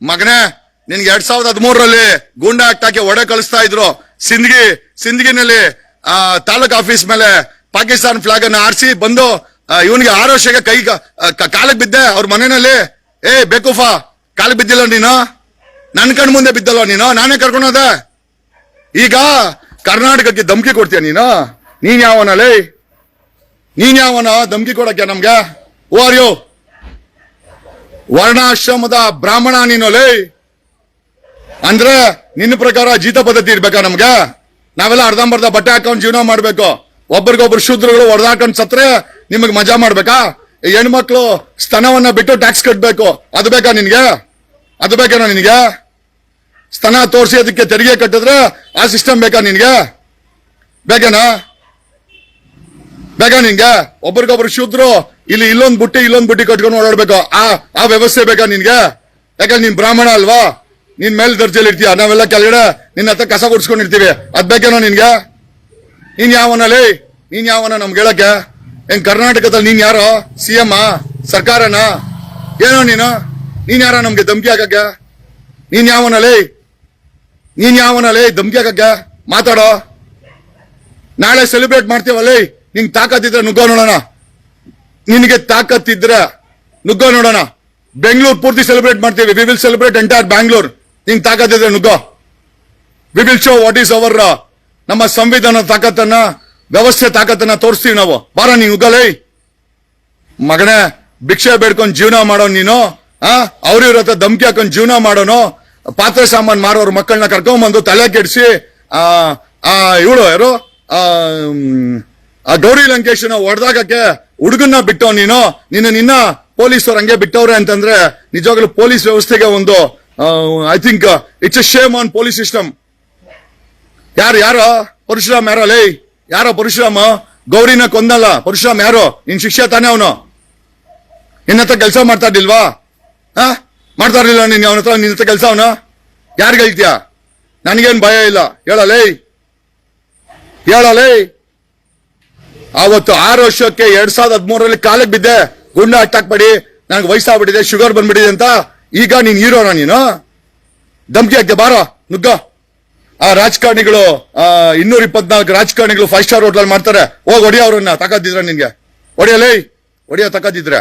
ಮಗನೇ ನಿನ್ಗೆ ಎರಡ್ ಸಾವಿರದ ಹದಿಮೂರರಲ್ಲಿ ಗೂಂಡಾ ಆಕ್ಟ್ ಹಾಕಿ ಒಡೆ ಕಳಿಸ್ತಾ ಇದ್ರು. ಸಿಂದಗಿ ಸಿಂದಗಿನಲ್ಲಿ ಆ, ತಾಲೂಕ್ ಆಫೀಸ್ ಮೇಲೆ ಪಾಕಿಸ್ತಾನ್ ಫ್ಲಾಗ್ ಅನ್ನ ಆರಿಸಿ ಬಂದು ಇವನಿಗೆ ಆರು ವರ್ಷಕ್ಕೆ ಕೈ ಕಾಲಕ್ಕೆ ಬಿದ್ದೆ. ಅವ್ರ ಮನೆಯಲ್ಲಿ ಏ ಬೇಕೂಫಾ ಕಾಲಕ್ಕೆ ಬಿದ್ದಿಲ್ಲ ನೀನು? ನನ್ ಕಣ್ ಮುಂದೆ ಬಿದ್ದಲ್ವ ನೀನು? ನಾನೇ ಕರ್ಕೊಂಡೋದೆ? ಈಗ ಕರ್ನಾಟಕಕ್ಕೆ ಧಮಕಿ ಕೊಡ್ತೀಯ ನೀನು? ನೀನ್ ಯಾವನಲ್ಲಿ ನೀನ್ ಯಾವನ ಧಮಕಿ ಕೊಡಕ್ಕೆ ನಮ್ಗೆ? ಓ ವರ್ಣಾಶ್ರಮದ ಬ್ರಾಹ್ಮಣ ನೀನು ಲೇ. ಅಂದ್ರೆ ನಿನ್ನ ಪ್ರಕಾರ ಜೀತ ಪದ್ಧತಿ ಇರ್ಬೇಕಾ ನಮ್ಗೆ? ನಾವೆಲ್ಲ ಅರ್ಧಂಬರ್ಧ ಬಟ್ಟೆ ಹಾಕೊಂಡ್ ಜೀವನ ಮಾಡ್ಬೇಕು. ಒಬ್ರಿಗೊಬ್ರು ಶೂದ್ರಗಳು ಹೊಡೆದಾಕೊಂಡ್ ಸತ್ರೆ ನಿಮಗ್ ಮಜಾ ಮಾಡ್ಬೇಕಾ? ಹೆಣ್ಮಕ್ಳು ಸ್ತನವನ್ನ ಬಿಟ್ಟು ಟ್ಯಾಕ್ಸ್ ಕಟ್ಬೇಕು. ಅದು ಬೇಕಾ ನಿನ್ಗೆ? ಅದು ಬೇಕಾ ನಿನ್ಗೆ? ಸ್ತನ ತೋರಿಸಿ ಅದಕ್ಕೆ ತೆರಿಗೆ ಕಟ್ಟಿದ್ರೆ ಆ ಸಿಸ್ಟಮ್ ಬೇಕಾ ನಿನ್ಗೆ? ಬೇಕೇನಾ? ಬೇಕಾ ನಿನ್ಗೆ? ಒಬ್ರಿಗೊಬ್ರು ಶೂದ್ರು ಇಲ್ಲಿ ಇಲ್ಲೊಂದ್ ಬುಟ್ಟಿ ಇಲ್ಲೊಂದ್ ಬುಟ್ಟಿ ಕಟ್ಕೊಂಡು ಓಡಾಡ್ಬೇಕು. ಆ ಆ ವ್ಯವಸ್ಥೆ ಬೇಕಾ ನಿನ್ಗೆ? ಯಾಕಂದ್ರೆ ನೀನ್ ಬ್ರಾಹ್ಮಣ ಅಲ್ವಾ? ನೀನ್ ಮೇಲೆ ದರ್ಜೆಯಲ್ಲಿ ಇರ್ತೀಯ ನಾವೆಲ್ಲ ಕೆಳಗಡೆ ನಿನ್ನ ಹತ್ರ ಕಸ ಗುಡ್ಸ್ಕೊಂಡಿರ್ತೀವಿ ಅದ್ ಬೇಕೇನೋ ನಿನ್ಗೆ? ನೀನ್ ಯಾವನಲ್ಲಿ ನೀನ್ ಯಾವನ ನಮ್ಗೆ ಹೇಳಕ್ಕೆ? ಹೆಂಗ್ ಕರ್ನಾಟಕದಲ್ಲಿ ನೀನ್ ಯಾರೋ? ಸಿ ಎಂ ಸರ್ಕಾರನ? ಏನೋ ನೀನು? ನೀನ್ ಯಾರ ನಮ್ಗೆ ಧಮ್ಕಿ ಹಾಕಕ್ಕೆ? ನೀನ್ ಯಾವನಲ್ಲಿ ನೀನ್ ಯಾವನಲ್ಲಿ ಧಮ್ಕಿ ಹಾಕಕ್ಕೆ? ಮಾತಾಡೋ? ನಾಳೆ ಸೆಲೆಬ್ರೇಟ್ ಮಾಡ್ತೀವಲ್ಲ? ನಿಂಗೆ ತಾಕತ್ತಿದ್ರೆ ನುಗ್ಗೋ ನೋಡೋಣ. ನಿನಗೆ ತಾಕತ್ತಿದ್ರೆ ನುಗ್ಗೋ ನೋಡೋಣ. ಬೆಂಗಳೂರು ಪೂರ್ತಿ ಸೆಲೆಬ್ರೇಟ್ ಮಾಡ್ತೀವಿ. We will celebrate entire Bangalore ನಿಂಗ್ ತಾಕತ್ತಿದ್ರೆ ನುಗ್ಗೋ. We will show what is our ನಮ್ಮ ಸಂವಿಧಾನ ತಾಕತ್ತನ್ನ, ವ್ಯವಸ್ಥೆ ತಾಕತ್ತನ್ನ ತೋರಿಸ್ತೀವಿ ನಾವು. ಬಾರ ನೀ ನುಗ್ಗಲೇ ಮಗನೇ, ಭಿಕ್ಷೆ ಬೇಡ್ಕೊಂಡು ಜೀವನ ಮಾಡೋ ನೀನು, ಆ? ಅವ್ರ ಇವ್ರ ಹತ್ರ ಧಮ್ಕಿ ಹಾಕೊಂಡ್ ಜೀವನ ಮಾಡೋನು. ಪಾತ್ರೆ ಸಾಮಾನು ಮಾರೋರ್ ಮಕ್ಕಳನ್ನ ಕರ್ಕೊಂಬಂದು ತಲೆ ಕೆಡಿಸಿ, ಆ ಇವಳು ಯಾರು? ಆ ಗೌರಿ ಲಂಕೇಶನ ಹೊಡೆದಾಗಕ್ಕೆ ಹುಡುಗನ್ನ ಬಿಟ್ಟವ್ ನೀನು. ನಿನ್ನ ನಿನ್ನ ಪೊಲೀಸರು ಹಂಗೆ ಬಿಟ್ಟವ್ರೆ ಅಂತಂದ್ರೆ ನಿಜವಾಗ್ಲೂ ಪೊಲೀಸ್ ವ್ಯವಸ್ಥೆಗೆ ಒಂದು I think it's a shame on police system ಯಾರು, ಯಾರ? ಪರಶುರಾಮ್ ಯಾರೋ, ಲೇ, ಯಾರೋ ಪರಶುರಾಮ? ಗೌರಿನ ಕೊಂದಲ್ಲ. ಪರಶುರಾಮ್ ಯಾರೋ? ನಿನ್ ಶಿಕ್ಷೆ ತಾನೇ ಅವನು? ನಿನ್ನ ಹತ್ರ ಕೆಲಸ ಮಾಡ್ತಾ ಇರ್ಲಿಲ್ವಾ? ಹಾ? ಮಾಡ್ತಾ ಇರ್ಲಿಲ್ಲ ನೀನ್, ಅವನ ಹತ್ರ ನಿನ್ನ ಹತ್ರ ಕೆಲಸ ಅವನ? ಯಾರಿಗೆ ಹೇಳ್ತೀಯ? ನನಗೇನು ಭಯ ಇಲ್ಲ. ಹೇಳಲೇ ಹೇಳಲೇ ಆವತ್ತು ಆರು ವರ್ಷಕ್ಕೆ ಎರಡ್ ಸಾವಿರದ ಹದಿಮೂರರಲ್ಲಿ ಕಾಲಿಗೆ ಬಿದ್ದೆ, ಗುಂಡ ಅಟ್ಟಾಕ್ಬೇಡಿ ನನಗೆ ವಯಸ್ಸಾಗ್ಬಿಟ್ಟಿದೆ, ಶುಗರ್ ಬಂದ್ಬಿಟ್ಟಿದೆ ಅಂತ. ಈಗ ನೀನ್ ಹೀರೋನ ನೀನು? ಧಮ್ಕಿ ಹಾಕ್ದೆ ಬಾರ, ನುಗ್ಗ. ಆ ರಾಜಕಾರಣಿಗಳು ಇನ್ನೂರ ಇಪ್ಪತ್ನಾಲ್ಕು ರಾಜಕಾರಣಿಗಳು ಫೈವ್ ಸ್ಟಾರ್ ಹೋಟ್ಲಲ್ಲಿ ಮಾಡ್ತಾರೆ. ಹೋಗಿ ಹೊಡಿಯ ಅವ್ರನ್ನ, ತಕದಿದ್ರ ನಿನ್ಗೆ. ಹೊಡಿಯಲೇ ಹೊಡಿಯ ತಕದಿದ್ರೆ.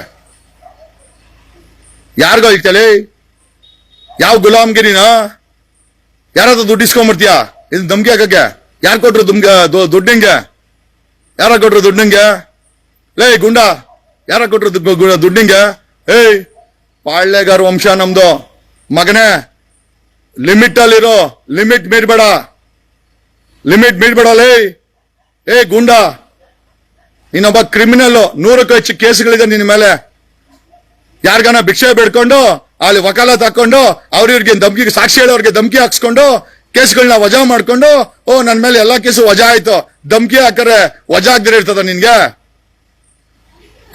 ಯಾರಿಗೋ ಹೇಳ್ತಲೇ ಯಾವ ಗುಲಾಮ್ಗಿರಿನ ಯಾರಾದ್ರೂ ದುಡ್ಡು ಇಸ್ಕೊಂಡ್ಬಿಡ್ತೀಯ? ಇದು ಧಮ್ಕಿ ಹಾಕಕ್ಕೆ. ಯಾರು ಕೊಟ್ರು ದುಮ್ಗೆ ದುಡ್ಡಿಂಗೆ ಯಾರ ಕೊಟ್ರು ದುಡ್ಡಿಂಗೆ ಲೇ, ಗುಂಡ ಯಾರ ಕೊಟ್ರು ದುಡ್ಡು ಹಿಂಗೆ ಏಯ್ ಪಾಳ್ಯಗಾರ ವಂಶ ನಮ್ದು. ಮಗನೇ, ಲಿಮಿಟ್ ಅಲ್ಲಿರೋ ಲಿಮಿಟ್ ಮೀರ್ಬೇಡ. ಲಿಮಿಟ್ ಮೀರ್ಬೇಡ ಲೇ. ಏ, ಗುಂಡ. ನೀನೊಬ್ಬ ಕ್ರಿಮಿನಲ್ ನೂರಕ್ಕೂ ಹೆಚ್ಚು ಕೇಸ್ಗಳಿದೆ ನಿನ್ನ ಮೇಲೆ. ಯಾರಿಗಾನ ಭಿಕ್ಷೆ ಬೇಡ್ಕೊಂಡು, ಅಲ್ಲಿ ವಕಾಲತ್ ಹಾಕೊಂಡು, ಅವ್ರಿವ್ರಿಗೆ ಧಮ್ಕಿ ಸಾಕ್ಷಿ ಹೇಳೋರಿಗೆ ಧಮ್ಕಿ ಹಾಕ್ಸ್ಕೊಂಡು ಕೇಸ್ಗಳನ್ನ ವಜಾ ಮಾಡ್ಕೊಂಡು, ಓ ನನ್ನ ಮೇಲೆ ಎಲ್ಲಾ ಕೇಸು ವಜಾ ಆಯ್ತು. ಧಮ್ಕಿ ಹಾಕರೆ ವಜಾ ಆಗ್ದಿರ ಇರ್ತದ ನಿನ್ಗೆ?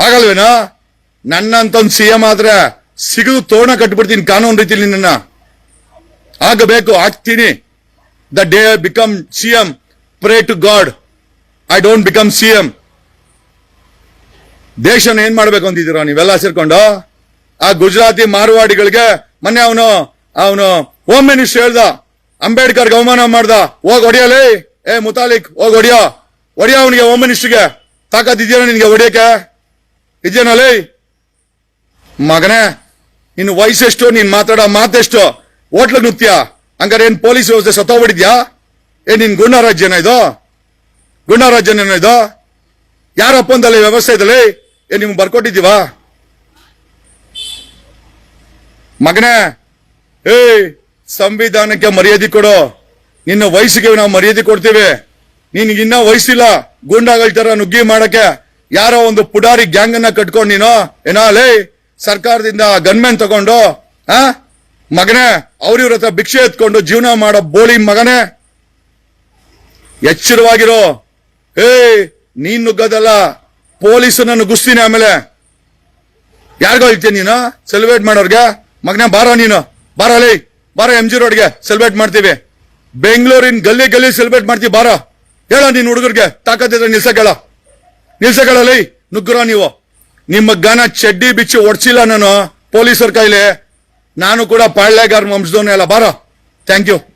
ಆಗಲ್ವೇನೋ? ನನ್ನಂತ ಒಂದು ಸಿ ಎಂ ಆದ್ರೆ ಸಿಗದು ತೋರಣ ಕಟ್ಟಿಬಿಡ್ತೀನಿ ಕಾನೂನು ರೀತಿಯಲ್ಲಿ ನಿನ್ನ ಆಗಬೇಕು, ಆಗ್ತೀನಿ. The day become C M pray to God I don't become C M ದೇಶನ ಏನ್ ಮಾಡ್ಬೇಕು ಅಂತಿದ್ದೀರಾ ನೀವೆಲ್ಲ ಸೇರ್ಕೊಂಡು? ಆ ಗುಜರಾತಿ ಮಾರ್ವಾಡಿಗಳಿಗೆ, ಮೊನ್ನೆ ಅವನು ಅವನು ಹೋಮ್ ಮಿನಿಸ್ಟರ್ ಹೇಳ್ದ ಅಂಬೇಡ್ಕರ್ ಅವಮಾನ ಮಾಡ್ದ, ಹೋಗ್ ಹೊಡಿಯಲೇ ಏ, ಮುತಾಲಿಕ್, ಹೋಗ್ ಹೊಡಿಯೋ. ಹೊಡಿಯೋ ಅವನಿಗೆ ಹೋಮ್ ಮಿನಿಸ್ಟರ್ಗೆ ತಾಕತ್ ಇದೆಯಾ ನಿನ್ಗೆ ಹೊಡಿಯಕ್ಕೆ? ಇದೆಯೇನಲೇ ಮಗನೇ ನಿನ್ನ ವಯಸ್ಸೆಷ್ಟು, ನೀನ್ ಮಾತಾಡೋ ಮಾತೆಷ್ಟು? ಹೋಟ್ಲಿಗೆ ನುತ್ತೀಯ? ಹಂಗಾರೆ ಏನ್ ಪೊಲೀಸ್ ವ್ಯವಸ್ಥೆ ಸತ್ತೋಗ್ಬಿಟ್ಟಿದ್ಯಾ? ಏ, ನಿನ್ ಗುಂಡ ರಾಜ್ಯನ ಇದು? ರಾಜ್ಯನ ಇದು? ಯಾರ ಒಪ್ಪಂದಲ್ಲಿ ವ್ಯವಸ್ಥೆ ಇದಲ್ಲ ಏ, ನಿಮ್ಗೆ ಬರ್ಕೊಟ್ಟಿದ್ದೀವ? ಮಗನೇ ಏಯ್ ಸಂವಿಧಾನಕ್ಕೆ ಮರ್ಯಾದೆ ಕೊಡು. ನಿನ್ನ ವಯಸ್ಸಿಗೆ ನಾವು ಮರ್ಯಾದೆ ಕೊಡ್ತೀವಿ. ನಿನ್ಗೆ ಇನ್ನ ವಯಸ್ಸಿಲ್ಲ. ಗೂಂಡಾಗಳ ತರ ನುಗ್ಗಿ ಮಾಡಕ್ಕೆ ಯಾರೋ ಒಂದು ಪುಡಾರಿ ಗ್ಯಾಂಗ್ ಅನ್ನ ಕಟ್ಕೊಂಡು ನೀನು? ಏನಾ ಲೇ? ಸರ್ಕಾರದಿಂದ ಗನ್ಮೆನ್ ತಗೊಂಡು, ಆ, ಮಗನೇ, ಅವ್ರಿವ್ರ ಹತ್ರ ಭಿಕ್ಷೆ ಎತ್ಕೊಂಡು ಜೀವನ ಮಾಡೋ ಬೋಳಿ ಮಗನೇ, ಎಚ್ಚರವಾಗಿರೋ, ಏಯ್, ನೀನ್ ನುಗ್ಗೋದಲ್ಲ ಪೊಲೀಸನ್ನ ನುಗ್ಗಿಸ್ತೀನಿ ಆಮೇಲೆ. ಯಾರಿಗೋ ಹೇಳ್ತೀನಿ ನೀನು? ಸೆಲೆಬ್ರೇಟ್ ಮಾಡೋರ್ಗೆ? ಮಗನೇ, ಬಾರೋ ನೀನು. ಬಾರೋ, ಲೈ, ಬಾರೋ ಎಂ ಜಿ ರೋಡ್ಗೆ ಸೆಲೆಬ್ರೇಟ್ ಮಾಡ್ತೀವಿ. ಬೆಂಗಳೂರಿನ ಗಲ್ಲಿ ಗಲ್ಲಿ ಸೆಲೆಬ್ರೇಟ್ ಮಾಡ್ತೀವಿ, ಬಾರೋ. ಹೇಳ ನೀನ್ ಹುಡುಗರಿಗೆ ತಾಕತ್ತಿದ್ರೆ ನಿಲ್ಸಕ್ ಹೇಳ. ನಿಲ್ಸಕ್ ನೀವು. ನಿಮ್ಮ ಗನ ಚಡ್ಡಿ ಬಿಚ್ಚಿ ಒಡ್ಸಿಲ್ಲ ನಾನು ಪೊಲೀಸರ ಕೈಲಿ. ನಾನು ಕೂಡ ಪಾಳ್ಳೆಗಾರ ಮಂಸದವನೇ ಅಲ್ಲ. ಬಾರೋ. Thank you